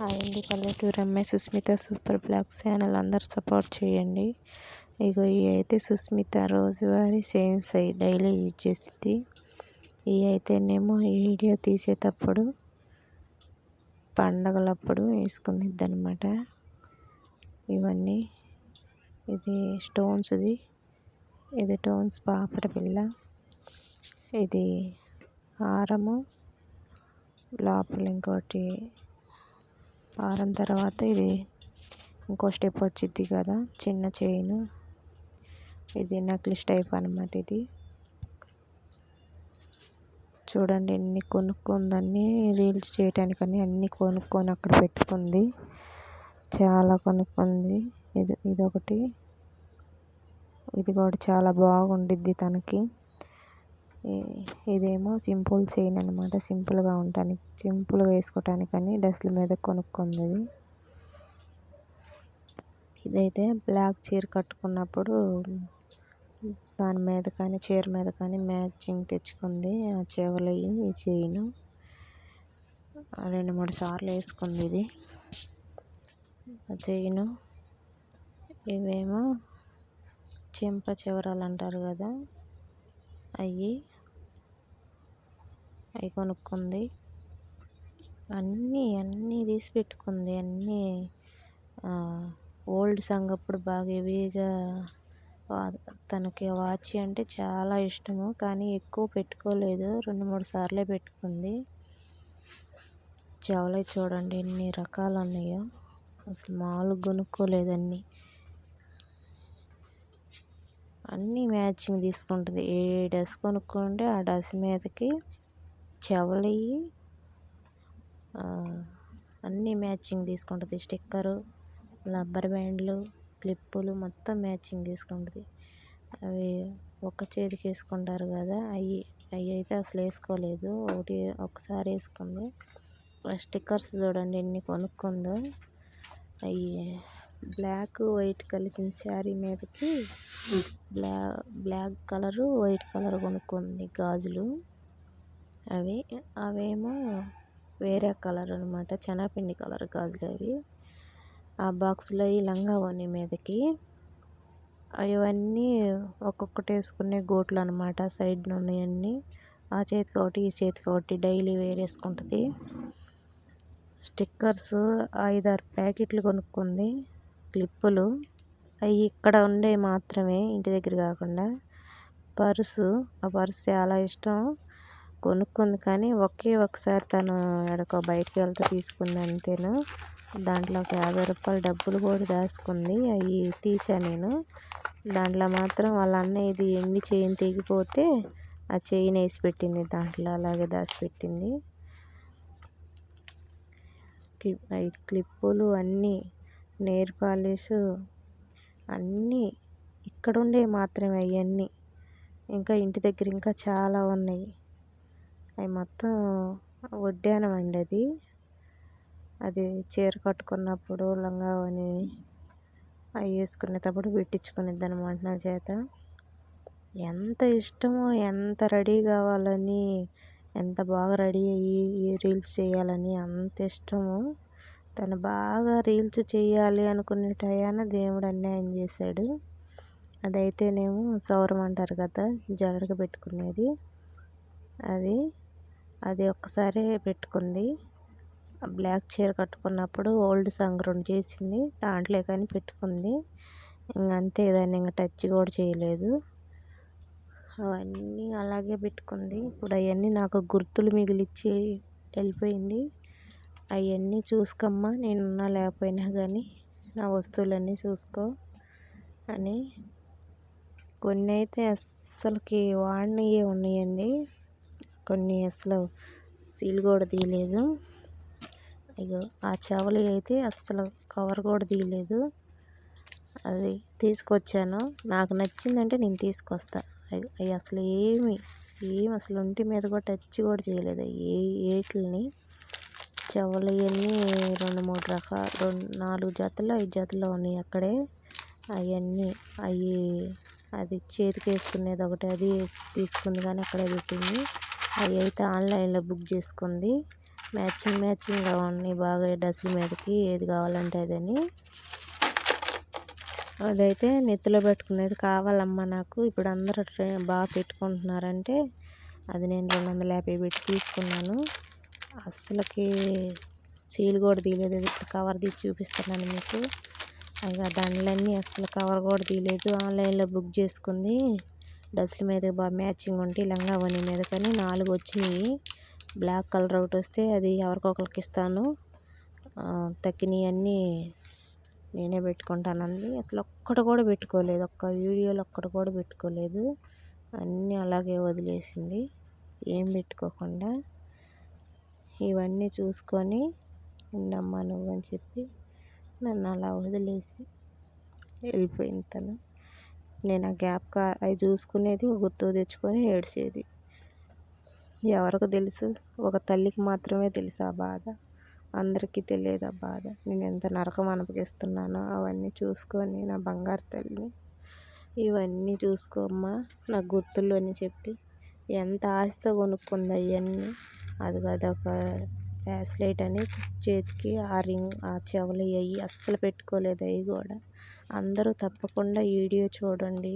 Hi అండి పల్లెటూరు అమ్మాయి సుస్మిత సూపర్ బ్లాగ్ ఛానల్ అందరు సపోర్ట్ చేయండి. ఇగో ఇవి అయితే సుస్మిత రోజువారీ సేమ్స్ అయ్యి డైలీ యూజ్ చేస్తుంది ఇవి అయితేనేమో వీడియో తీసేటప్పుడు పండగలప్పుడు వేసుకునేది అనమాట ఇవన్నీ ఇది స్టోన్స్ది ఇది. స్టోన్స్ పాపడ పిల్ల. ఇది హారము. లోపల ఇంకోటి వారం తర్వాత ఇది ఇంకో స్టెప్ వచ్చింది కదా చిన్న చైన్ ఇది నక్లిస్ టైప్ అనమాట ఇది. చూడండి ఎన్ని కొనుక్కుందని రీల్స్ చేయటానికని అన్నీ కొనుక్కొని అక్కడ పెట్టుకుంది. చాలా కొనుక్కుంది. ఇది ఇదొకటి. ఇది కూడా చాలా బాగుండిద్ది తనకి. ఇదేమో సింపుల్ చైన్ అనమాట సింపుల్గా ఉండటానికి సింపుల్గా వేసుకోవటానికని డ్రెస్ల మీద కొనుక్కుంది. ఇదైతే బ్లాక్ చీర కట్టుకున్నప్పుడు దాని మీద కానీ చీర మీద కానీ మ్యాచింగ్ తెచ్చుకుంది. ఆ చెవులు ఈ చైన్. రెండు మూడు సార్లు వేసుకుంది ఇది. ఆ చైను. ఇవేమో చెంప చివరాలు అంటారు కదా. అవి అవి కొనుక్కుంది. అన్నీ అన్నీ తీసి పెట్టుకుంది. అన్నీ ఓల్డ్ సాంగ్ అప్పుడు బాగా హెవీగా తనకి వాచ్ అంటే చాలా ఇష్టము. కానీ ఎక్కువ పెట్టుకోలేదు. రెండు మూడు సార్లే పెట్టుకుంది. చెవులై చూడండి ఎన్ని రకాలు ఉన్నాయో. అసలు మామూలుగా కొనుక్కోలేదు అన్నీ. అన్నీ మ్యాచింగ్ తీసుకుంటుంది. ఏ డ్రెస్ కొనుక్కుంటే ఆ డ్రెస్ మీదకి చెవులు అన్నీ మ్యాచింగ్ తీసుకుంటుంది. స్టిక్కరు రబ్బర్ బ్యాండ్లు క్లిప్పులు మొత్తం మ్యాచింగ్ తీసుకుంటుంది. అవి ఒక చేతికి వేసుకుంటారు కదా అవి అవి అయితే అసలు వేసుకోలేదు. ఒకటి ఒకసారి వేసుకుంది. స్టిక్కర్స్ చూడండి ఎన్ని కొనుక్కుందో. అవి బ్లాక్ వైట్ కలిసిన శారీ మీదకి బ్లా బ్లాక్ కలరు వైట్ కలర్ కొనుక్కుంది గాజులు. అవి అవేమో వేరే కలర్ అనమాట చెనాపిండి కలర్ గాజులు అవి. ఆ బాక్స్లో ఈ లంగా ఓని మీదకి అవన్నీ ఒక్కొక్కటి వేసుకునే గోట్లు అనమాట సైడ్ ఉన్నాయన్నీ ఆ చేతికి ఒకటి ఈ చేతికి ఒకటి డైలీ వేరేసుకుంటుంది స్టిక్కర్స్ ఐదారు ప్యాకెట్లు కొనుక్కుంది. క్లిప్పులు అవి ఇక్కడ ఉండే మాత్రమే ఇంటి దగ్గర కాకుండా పర్సు ఆ పర్సు చాలా ఇష్టం. కొనుక్కుంది కానీ ఒకే ఒకసారి తను ఎక్కడికో బయటకు వెళ్తే తీసుకుంది అంతేను. దాంట్లో ఒక యాభై రూపాయల డబ్బులు కూడా దాచుకుంది. అవి తీసా నేను. దాంట్లో మాత్రం వాళ్ళ అన్న ఇది ఎండి చైన్ తెగిపోతే ఆ చైన్ వేసి పెట్టింది దాంట్లో అలాగే దాచిపెట్టింది. క్లిప్పులు అన్నీ నెయిల్ పాలిష్ అన్నీ ఇక్కడ ఉండే మాత్రమే అవన్నీ ఇంకా ఇంటి దగ్గర ఇంకా చాలా ఉన్నాయి. అవి మొత్తం వడ్డానం అండి అది. అది చీర కట్టుకున్నప్పుడు లంగా అని అవి వేసుకునేటప్పుడు పెట్టించుకునేది అనమాట నా చేత. ఎంత ఇష్టమో ఎంత రెడీ కావాలని ఎంత బాగా రెడీ అయ్యి రీల్స్ చేయాలని అంత ఇష్టము తను బాగా రీల్స్ చేయాలి అనుకునే టయాన దేవుడు అన్యాయం చేశాడు. అదైతేనేమో సౌరం అంటారు కదా జడకు పెట్టుకునేది. అది అది ఒక్కసారే పెట్టుకుంది. బ్లాక్ చీర కట్టుకున్నప్పుడు ఓల్డ్ సాంగ్ రెండు చేసింది దాంట్లో కానీ పెట్టుకుంది. ఇంకంతే దాన్ని ఇంకా టచ్ కూడా చేయలేదు. అవన్నీ అలాగే పెట్టుకుంది. ఇప్పుడు అవన్నీ నాకు గుర్తులు మిగిలిచ్చి వెళ్ళిపోయింది. అవన్నీ చూసుకోమ్మా నేనున్నా లేకపోయినా కానీ నా వస్తువులన్నీ చూసుకో అని. కొన్ని అయితే అస్సలకి వాడినవే ఉన్నాయండి. కొన్ని అసలు సీల్ కూడా తీయలేదు. ఇగో ఆ చేపలు అయితే అస్సలు కవర్ కూడా తీయలేదు. అది తీసుకొచ్చాను. నాకు నచ్చిందంటే నేను తీసుకొస్తా. అవి అసలు ఏమి ఏమి అసలు ఒంటి మీద కూడా టచ్ కూడా చేయలేదు. ఏ ఏట్లని. చెవులు ఇవన్నీ రెండు మూడు రకాలు రెండు నాలుగు జతలు ఐదు జతలు ఉన్నాయి అక్కడే. అవన్నీ అవి అది చేతికి వేసుకునేది ఒకటి అది తీసుకుంది కానీ అక్కడే పెట్టింది. అవి అయితే ఆన్లైన్లో బుక్ చేసుకుంది. మ్యాచింగ్ మ్యాచింగ్గా ఉన్నాయి బాగా డ్రెస్సుల మీదకి ఏది కావాలంటే అదని. అదైతే నెత్తిలో పెట్టుకునేది కావాలమ్మా నాకు. ఇప్పుడు అందరూ బాగా పెట్టుకుంటున్నారంటే అది నేను రెండు వందల యాభై పెట్టి తీసుకున్నాను. అస్సలకి సీల్ కూడా తీయలేదు. ఇప్పుడు కవర్ తీసి చూపిస్తున్నాను మీకు. ఇంకా దండలన్నీ అస్సలు కవర్ కూడా తీయలేదు. ఆన్లైన్లో బుక్ చేసుకుంది. డ్రెస్సుల మీద బాగా మ్యాచింగ్ ఉంటే లంగా వని మీద. కానీ నాలుగు వచ్చినాయి. బ్లాక్ కలర్ ఒకటి వస్తే అది ఎవరికొకరికి ఇస్తాను. తక్కినవి అన్నీ నేనే పెట్టుకుంటానంది అసలు ఒక్కటి కూడా పెట్టుకోలేదు. ఒక్క వీడియోలో ఒక్కటి కూడా పెట్టుకోలేదు. అన్నీ అలాగే వదిలేసింది. ఏం పెట్టుకోకుండా. ఇవన్నీ చూసుకొని ఉండమ్మా నువ్వు అని చెప్పి నన్ను అలా వదిలేసి వెళ్ళిపోయింది తను. నేను ఆ గ్యాప్ అవి చూసుకునేది గుర్తు తెచ్చుకొని ఏడ్చేది. ఎవరికి తెలుసు ఒక తల్లికి మాత్రమే తెలుసు ఆ బాధ. అందరికీ తెలియదు ఆ బాధ. నేను ఎంత నరకం అనుభవిస్తున్నానో అవన్నీ చూసుకొని నా బంగారు తల్లిని ఇవన్నీ చూసుకోమ్మా నా గుర్తులు అని చెప్పి ఎంత ఆశతో కొనుక్కుంది అవన్నీ. అది అదొక బ్రాస్లెట్ అని చేతికి ఆ రింగ్ ఆ చెవులు అవి అస్సలు పెట్టుకోలేదు అవి కూడా. అందరూ తప్పకుండా వీడియో చూడండి.